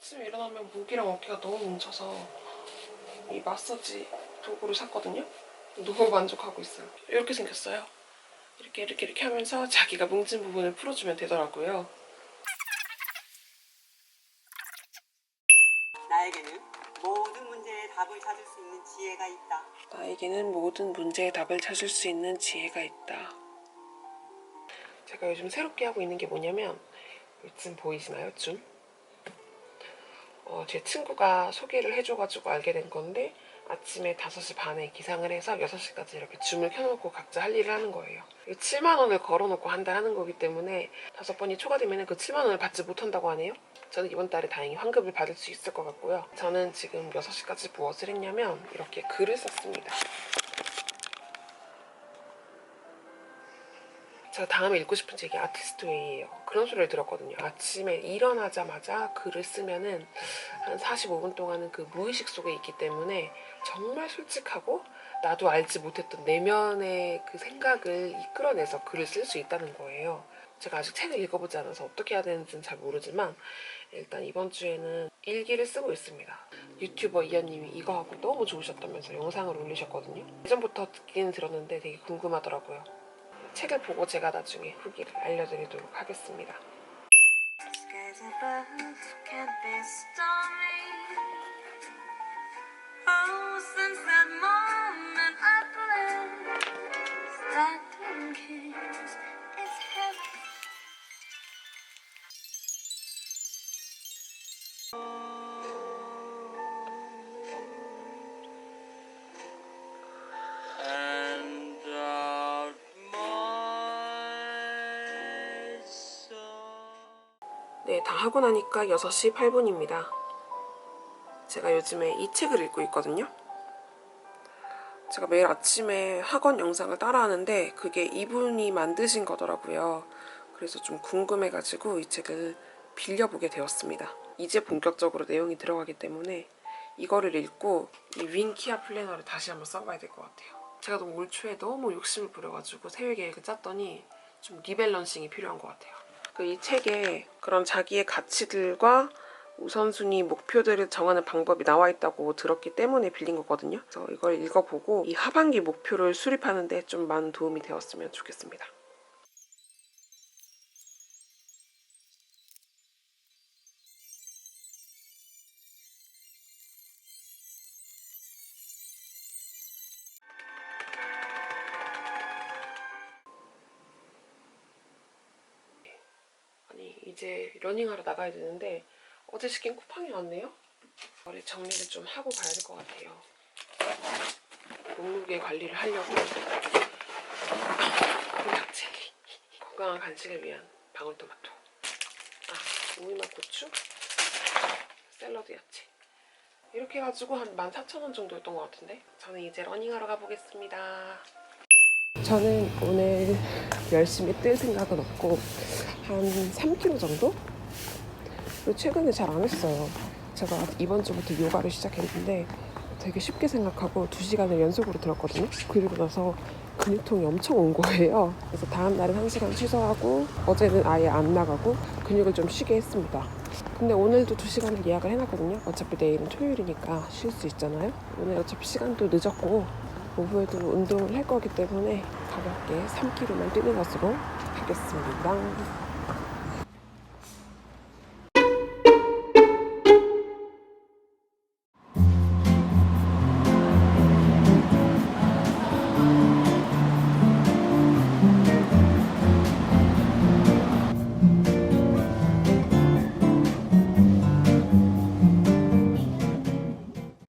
아침에 일어나면 목이랑 어깨가 너무 뭉쳐서 이 마사지 도구를 샀거든요. 너무 만족하고 있어요. 이렇게 생겼어요. 이렇게 이렇게 이렇게 하면서 자기가 뭉친 부분을 풀어주면 되더라고요. 나에게는 모든 문제의 답을 찾을 수 있는 지혜가 있다. 나에게는 모든 문제의 답을 찾을 수 있는 지혜가 있다. 제가 요즘 새롭게 하고 있는 게 뭐냐면 요즘 보이시나요? 줌? 어, 제 친구가 소개를 해줘가지고 알게 된 건데 아침에 5시 반에 기상을 해서 6시까지 이렇게 줌을 켜놓고 각자 할 일을 하는 거예요. 7만 원을 걸어놓고 한 달 하는 거기 때문에 다섯 번이 초과되면 그 7만 원을 받지 못한다고 하네요. 저는 이번 달에 다행히 환급을 받을 수 있을 것 같고요. 저는 지금 6시까지 무엇을 했냐면 이렇게 글을 썼습니다. 제가 다음에 읽고 싶은 책이 아티스트 웨이예요. 그런 소리를 들었거든요. 아침에 일어나자마자 글을 쓰면은 한 45분 동안은 그 무의식 속에 있기 때문에 정말 솔직하고 나도 알지 못했던 내면의 그 생각을 이끌어내서 글을 쓸 수 있다는 거예요. 제가 아직 책을 읽어보지 않아서 어떻게 해야 되는지는 잘 모르지만 일단 이번 주에는 일기를 쓰고 있습니다. 유튜버 이하님이 이거 하고 너무 좋으셨다면서 영상을 올리셨거든요. 예전부터 듣기는 들었는데 되게 궁금하더라고요. 책을 보고 제가 나중에 후기를 알려드리도록 하겠습니다. Oh, 네, 다 하고 나니까 6시 8분입니다. 제가 요즘에 이 책을 읽고 있거든요. 제가 매일 아침에 학원 영상을 따라하는데 그게 이분이 만드신 거더라고요. 그래서 좀 궁금해가지고 이 책을 빌려보게 되었습니다. 이제 본격적으로 내용이 들어가기 때문에 이거를 읽고 이 윈키아 플래너를 다시 한번 써봐야 될 것 같아요. 제가 너무 올 초에 너무 욕심을 부려가지고 세외 계획을 짰더니 좀 리밸런싱이 필요한 것 같아요. 그 이 책에 그런 자기의 가치들과 우선순위 목표들을 정하는 방법이 나와 있다고 들었기 때문에 빌린 거거든요. 그래서 이걸 읽어보고 이 하반기 목표를 수립하는데 좀 많은 도움이 되었으면 좋겠습니다. 이제 러닝하러 나가야 되는데 어제 시킨 쿠팡이 왔네요. 머리 정리를 좀 하고 가야 될 것 같아요. 몸무게 관리를 하려고 젤리 건강한 간식을 위한 방울토마토 아 오이맛 고추 샐러드 야채 이렇게 해가지고 한 14,000원 정도였던 것 같은데 저는 이제 러닝하러 가보겠습니다. 저는 오늘 열심히 뛸 생각은 없고 한 3km 정도? 그리고 최근에 잘 안 했어요. 제가 이번 주부터 요가를 시작했는데 되게 쉽게 생각하고 2시간을 연속으로 들었거든요. 그리고 나서 근육통이 엄청 온 거예요. 그래서 다음 날은 1시간 취소하고 어제는 아예 안 나가고 근육을 좀 쉬게 했습니다. 근데 오늘도 2시간을 예약을 해놨거든요. 어차피 내일은 토요일이니까 쉴 수 있잖아요. 오늘 어차피 시간도 늦었고 오후에도 운동을 할 거기 때문에 가볍게 3km만 뛰는 것으로 하겠습니다.